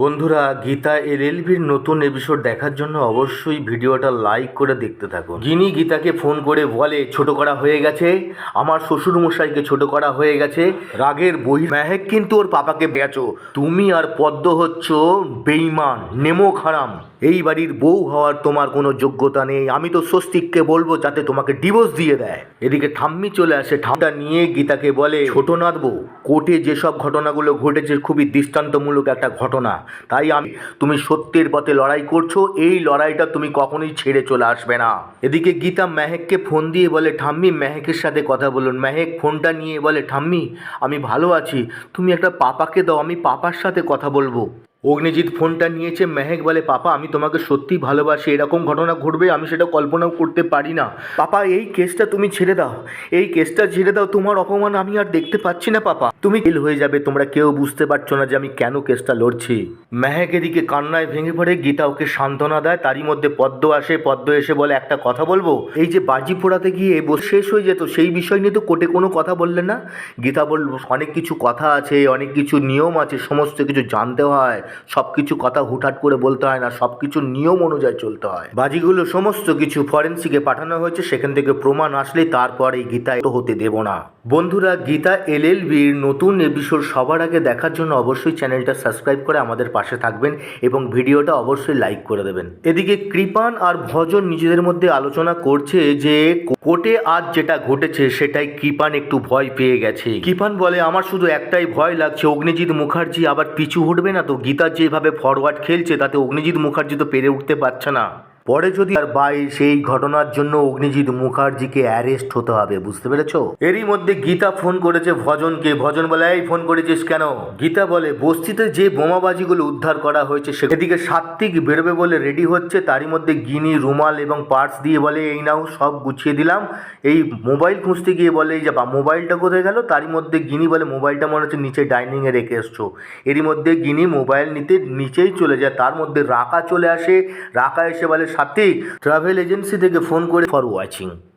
বন্ধুরা, গীতা এলএলবির নতুন এপিসোড দেখার জন্য অবশ্যই ভিডিওটা লাইক করে দেখতে থাকুন। গিনি গীতাকে ফোন করে বলে, ছোট করা হয়ে গেছে। আমার শ্বশুর মশাইকে ছোট করা হয়ে গেছে। রাগের বই মেহেক কিন্তু ওর পাপাকে বেচো তুমি আর পদ্ম হচ্ছ বেইমান নেমো খারাম। এই বাড়ির বউ হওয়ার তোমার কোনো যোগ্যতা নেই। আমি তো স্বস্তিককে বলব যাতে তোমাকে ডিভোর্স দিয়ে দেয়। এদিকে ঠাম্মি চলে আসে। ঠামটা নিয়ে গীতাকে বলে ছোট নাথবো কোর্টে যেসব ঘটনাগুলো ঘটেছে, খুবই দৃষ্টান্তমূলক একটা ঘটনা। তাই আমি, তুমি সত্যের পথে লড়াই করছ, এই লড়াইটা তুমি কখনোই ছেড়ে চলে আসবে না। এদিকে গীতা মেহেককে ফোন দিয়ে বলে, ঠাম্মি, মেহেকের সাথে কথা বলুন। মেহেক ফোনটা নিয়ে বলে, ঠাম্মি, আমি ভালো আছি। তুমি একটা পাপাকে দাও, আমি পাপার সাথে কথা বলব। অগ্নিজিৎ ফোনটা নিয়েছে, মেহেক বলে, পাপা, আমি তোমাকে সত্যি ভালোবাসি, এরকম ঘটনা ঘটবে, আমি সেটা কল্পনাও করতে পারি না। পাপা, এই কেসটা তুমি ছেড়ে দাও, এই কেসটা ছেড়ে দাও, তোমার অপমান আমি আর দেখতে পাচ্ছি না, পাপা। তুমি ফেল হয়ে যাবে, তোমরা কেউ বুঝতে পারছ না যে আমি কেন কেসটা লড়ছি। মেহেক এদিকে কান্নায় ভেঙে পড়ে, গীতা ওকে সান্ত্বনা দেয়, তারই মধ্যে পদ্ম আসে, পদ্ম এসে বলে, একটা কথা বলব? এই যে বাজি পোড়াতে গিয়ে শেষ হয়ে যেত, সেই বিষয় নিয়ে তো কোর্টে কোনো কথা বললে না? গীতা বলল, অনেক কিছু কথা আছে, অনেক কিছু নিয়ম আছে, সমস্ত কিছু জানতে হয় সব কিছু কথা হুটহাট করে বলতে হয় না সব কিছু নিয়ম অনুযায়ী চলতে হয়। বাজিগুলো সমস্ত কিছু ফরেন্সিকে পাঠানো হয়েছে, সেখান থেকে প্রমাণ আসলে তারপর এই গীতা তো হতে দেব না। বন্ধুরা, গীতা এলএলবির নতুন এপিসোড সবার আগে দেখার জন্য অবশ্যই চ্যানেলটা সাবস্ক্রাইব করে আমাদের পাশে থাকবেন এবং ভিডিওটা অবশ্যই লাইক করে দেবেন। এদিকে কৃপান আর ভজন নিজেদের মধ্যে আলোচনা করছে যে, কোর্টে আজ যেটা ঘটেছে সেটাই কৃপান একটু ভয় পেয়ে গেছে। কৃপান বলে, আমার শুধু একটাই ভয় লাগছে, অগ্নিজিৎ মুখার্জি আবার পিছু হটবে না তো গীতা যেভাবে ফরওয়ার্ড খেলছে তাতে অগ্নিজিৎ মুখার্জি তো পেরে উঠতে পারছে না। পরে যদি আর বাই সেই ঘটনার জন্য অগ্নিজিৎ মুখার্জিকে অ্যারেস্ট হতে হবে, বুঝতে পেরেছ? এরই মধ্যে গীতা ফোন করেছে ভজনকে। ভজন বলে, এই ফোন করেছিস কেন? গীতা বলে, বস্তিতে যে বোমাবাজিগুলো উদ্ধার করা হয়েছে সেদিকে সাত্বিক বেরোবে বলে রেডি হচ্ছে, তারই মধ্যে গিনি, রুমাল এবং পার্স দিয়ে বলে, এই নাও, সব গুছিয়ে দিলাম। এই মোবাইল খুঁজতে গিয়ে বলে, এই যে মোবাইলটা কোথায় গেল? তারই মধ্যে গিনি বলে মোবাইলটা মনে হচ্ছে নিচে ডাইনিংয়ে রেখে এসছো। এরই মধ্যে গিনি মোবাইল নিতে নিচেই চলে যায়, তার মধ্যে রাকা চলে আসে। রাকা এসে বলে সাত্বিক ট্রাভেল এজেন্সি থেকে ফোন করে ফর ওয়াচিং